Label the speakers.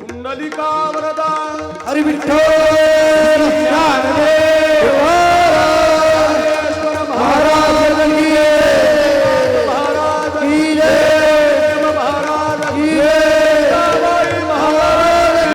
Speaker 1: Kundalika Varada
Speaker 2: Hari Vitthal